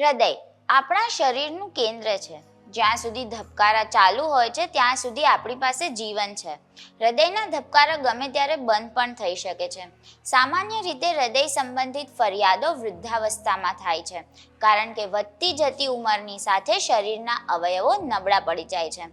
હૃદય આપણા શરીરનું કેન્દ્ર છે. જ્યાં સુધી ધબકારા ચાલુ હોય છે, ત્યાં સુધી આપણી પાસે જીવન છે. હૃદયના ધબકારા ગમે ત્યારે બંધ પણ થઈ શકે છે. સામાન્ય રીતે હૃદય સંબંધિત ફરિયાદો વૃદ્ધાવસ્થામાં થાય છે, કારણ કે વધતી જતી ઉંમરની સાથે શરીરના અવયવો નબળા પડી જાય છે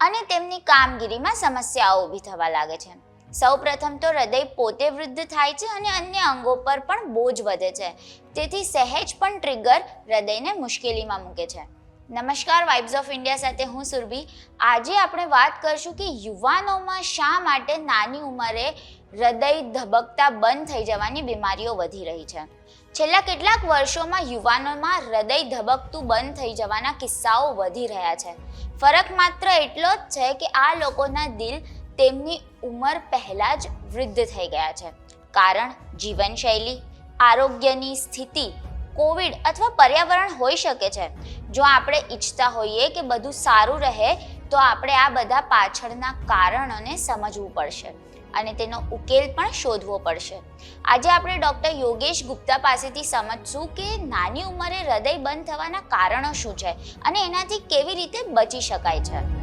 અને તેમની કામગીરીમાં સમસ્યાઓ ઊભી થવા લાગે છે. સૌપ્રથમ તો હૃદય પોતે વૃદ્ધ થાય છે અને અન્ય અંગો પર પણ બોજ વધે છે. તેથી સહેજ પણ ટ્રિગર હૃદયને મુશ્કેલીમાં મૂકે છે. નમસ્કાર વાઇબ્સ ઓફ ઇન્ડિયા સાથે હું સુરભી. આજે આપણે વાત કરશું કે યુવાનોમાં શા માટે નાની ઉંમરે હૃદય ધબકતા બંધ થઈ જવાની બીમારીઓ વધી રહી છે. છેલ્લા કેટલાક વર્ષોમાં યુવાનોમાં હૃદય ધબકતું બંધ થઈ જવાના કિસ્સાઓ વધી રહ્યા છે. ફરક માત્ર એટલો જ છે કે આ લોકોના દિલ તેમની ઉંમર પહેલાં જ વૃદ્ધ થઈ ગયા છે. કારણ જીવનશૈલી, આરોગ્યની સ્થિતિ, કોવિડ અથવા પર્યાવરણ હોઈ શકે છે. જો આપણે ઈચ્છતા હોઈએ કે બધું સારું રહે, તો આપણે આ બધા પાછળના કારણોને સમજવું પડશે અને તેનો ઉકેલ પણ શોધવો પડશે. આજે આપણે ડૉક્ટર યોગેશ ગુપ્તા પાસેથી સમજશું કે નાની ઉંમરે હૃદય બંધ થવાના કારણો શું છે અને એનાથી કેવી રીતે બચી શકાય છે.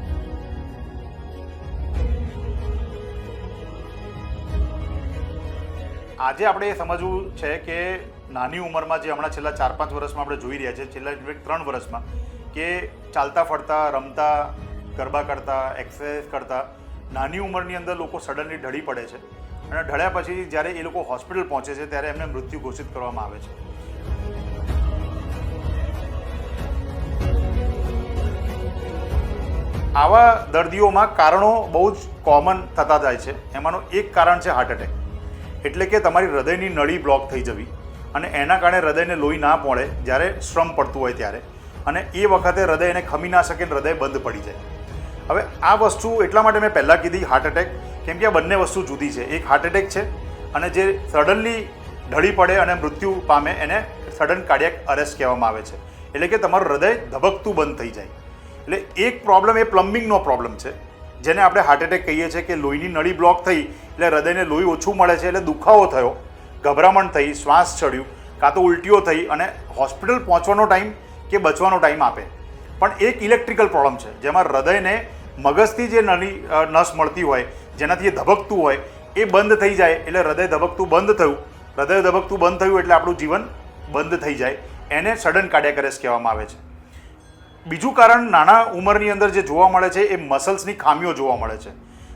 આજે આપણે એ સમજવું છે કે નાની ઉંમરમાં જે હમણાં છેલ્લા ચાર પાંચ વર્ષમાં આપણે જોઈ રહ્યા છે, છેલ્લા ત્રણ વર્ષમાં, કે ચાલતા ફરતા, રમતા, ગરબા કરતા એક્સરસાઇઝ કરતા, નાની ઉંમરની અંદર લોકો સડનલી ઢળી પડે છે અને ઢળ્યા પછી જ્યારે એ લોકો હોસ્પિટલ પહોંચે છે ત્યારે એમને મૃત્યુ ઘોષિત કરવામાં આવે છે. આવા દર્દીઓમાં કારણો બહુ જ કોમન થતા જાય છે. એમાંનું એક કારણ છે હાર્ટ એટેક એટલે કે તમારી હૃદયની નળી બ્લોક થઈ જવી અને એના કારણે હૃદયને લોહી ના પડે જ્યારે શ્રમ પડતું હોય ત્યારે. અને એ વખતે હૃદય એને ખમી ના શકે હૃદય બંધ પડી જાય. હવે આ વસ્તુ એટલા માટે મેં પહેલાં કીધી હાર્ટ એટેક કેમ કે આ બંને વસ્તુ જુદી છે. એક હાર્ટ એટેક છે અને જે સડનલી ઢળી પડે અને મૃત્યુ પામે એને સડન કાર્ડિયક અરેસ્ટ કહેવામાં આવે છે. એટલે કે તમારું હૃદય ધબકતું બંધ થઈ જાય. એટલે એક પ્રોબ્લેમ એ પ્લમ્બિંગનો પ્રોબ્લેમ છે. જેને આપણે હાર્ટ એટેક કહીએ છીએ કે લોહીની નળી બ્લોક થઈ એટલે હૃદયને લોહી ઓછું મળે છે એટલે દુખાવો થયો, ગભરામણ થઈ, શ્વાસ ચડ્યું, કાં તો ઉલટીઓ થઈ અને હોસ્પિટલ પહોંચવાનો ટાઈમ કે બચવાનો ટાઈમ આપે. પણ એક ઇલેક્ટ્રિકલ પ્રોબ્લેમ છે, જેમાં હૃદયને મગજથી જે નળી નસ મળતી હોય, જેનાથી એ ધબકતું હોય, એ બંધ થઈ જાય એટલે હૃદય ધબકતું બંધ થયું. હૃદય ધબકતું બંધ થયું એટલે આપણું જીવન બંધ થઈ જાય. એને સડન કાર્ડિયાક કહેવામાં આવે છે. બીજું કારણ નાના ઉંમરની અંદર જે જોવા મળે છે એ મસલ્સની ખામીઓ જોવા મળે છે.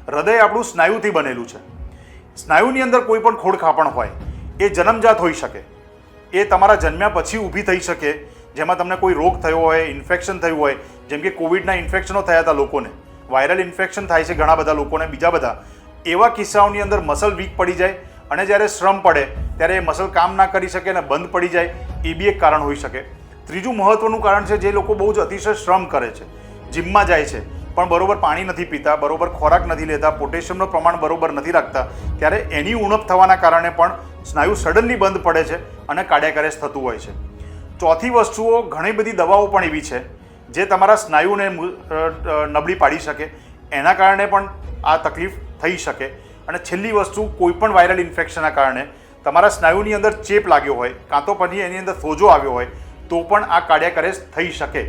હૃદય આપણું સ્નાયુથી બનેલું છે. સ્નાયુની અંદર કોઈ પણ ખોડખાપણ હોય, એ જન્મજાત હોઈ શકે. એ તમારા જન્મ્યા પછી ઊભી થઈ શકે, જેમાં તમને કોઈ રોગ થયો હોય ઇન્ફેક્શન થયું હોય, જેમ કે કોવિડના ઇન્ફેક્શનો થયા હતા લોકોને. વાયરલ ઇન્ફેક્શન થાય છે ઘણા બધા લોકોને, બીજા બધા. એવા કિસ્સાઓની અંદર મસલ વીક પડી જાય અને જ્યારે શ્રમ પડે, ત્યારે એ મસલ કામ ના કરી શકે અને બંધ પડી જાય, એ બી એક કારણ હોઈ શકે. ત્રીજું મહત્વનું કારણ છે, જે લોકો બહુ જ અતિશય શ્રમ કરે છે. જીમમાં જાય છે, પણ બરોબર પાણી નથી પીતા, બરોબર ખોરાક નથી લેતા, પોટેશિયમનું પ્રમાણ બરોબર નથી રાખતા, ત્યારે એની ઉણપ થવાના કારણે પણ સ્નાયુ સડનલી બંધ પડે છે અને કાર્ડિયાક થતું હોય છે. ચોથી વસ્તુઓ, ઘણી બધી દવાઓ પણ એવી છે, જે તમારા સ્નાયુને નબળી પાડી શકે, એના કારણે પણ આ તકલીફ થઈ શકે. અને છેલ્લી વસ્તુ, કોઈપણ વાયરલ ઇન્ફેક્શનના કારણે તમારા સ્નાયુની અંદર ચેપ લાગ્યો હોય, કાં તો પછી એની અંદર સોજો આવ્યો હોય તો પણ આ કાર્યકરેશ થઈ શકે.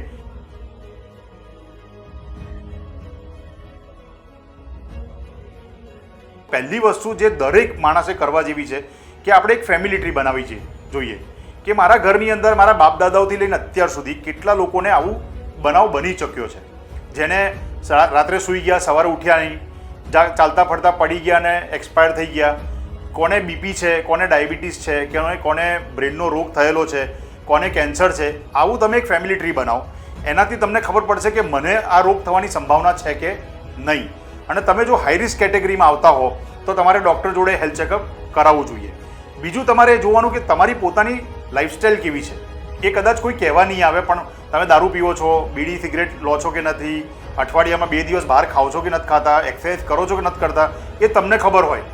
પહેલી વસ્તુ જે દરેક માણસે કરવા જેવી છે કે આપણે એક ફેમિલી ટ્રી બનાવી છે, જોઈએ. કે મારા ઘરની અંદર મારા બાપ દાદાઓથી લઈને અત્યાર સુધી કેટલા લોકોને આવું બનાવ બની ચૂક્યો છે. જેને રાત્રે સૂઈ ગયા, સવારે ઉઠ્યા નહીં ચાલતા ફરતા પડી ગયા અને એક્સપાયર થઈ ગયા. કોને બીપી છે, કોને ડાયાબિટીસ છે, કોને કોને બ્રેનનો રોગ થયેલો છે કોને કેન્સર છે, આવું તમે એક ફેમિલી ટ્રી બનાવો. એનાથી તમને ખબર પડશે કે મને આ રોગ થવાની સંભાવના છે કે નહીં. અને તમે જો હાઈ રિસ્ક કેટેગરીમાં આવતા હો, તો તમારે ડૉક્ટર જોડે હેલ્થ ચેકઅપ કરાવવું જોઈએ. બીજું તમારે જોવાનું કે તમારી પોતાની લાઈફસ્ટાઈલ કેવી છે. એ કદાચ કોઈ કહેવા નહીં આવે, પણ તમે દારૂ પીવો છો, બીડી, સિગરેટ લો છો કે નથી, અઠવાડિયામાં બે દિવસ બહાર ખાઓ છો કે નથી ખાતા એક્સરસાઇઝ કરો છો કે નથી કરતા, એ તમને ખબર હોય.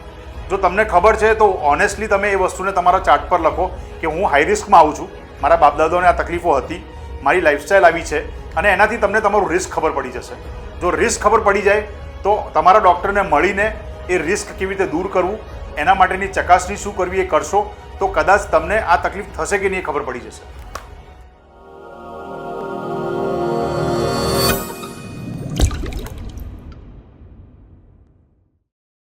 જો તમને ખબર છે, તો ઓનેસ્ટલી તમે એ વસ્તુને તમારા ચાર્ટ પર લખો કે હું હાઈ રિસ્કમાં આવું છું. મારા બાપદાદાઓને આ તકલીફો હતી, મારી લાઈફસ્ટાઈલ આવી છે અને એનાથી તમને તમારું રિસ્ક ખબર પડી જશે. જો રિસ્ક ખબર પડી જાય, તો તમારા ડૉક્ટરને મળીને એ રિસ્ક કેવી રીતે દૂર કરવું, એના માટેની ચકાસણી શું કરવી એ કરશો, તો કદાચ તમને આ તકલીફ થશે કે નહીં ખબર પડી જશે.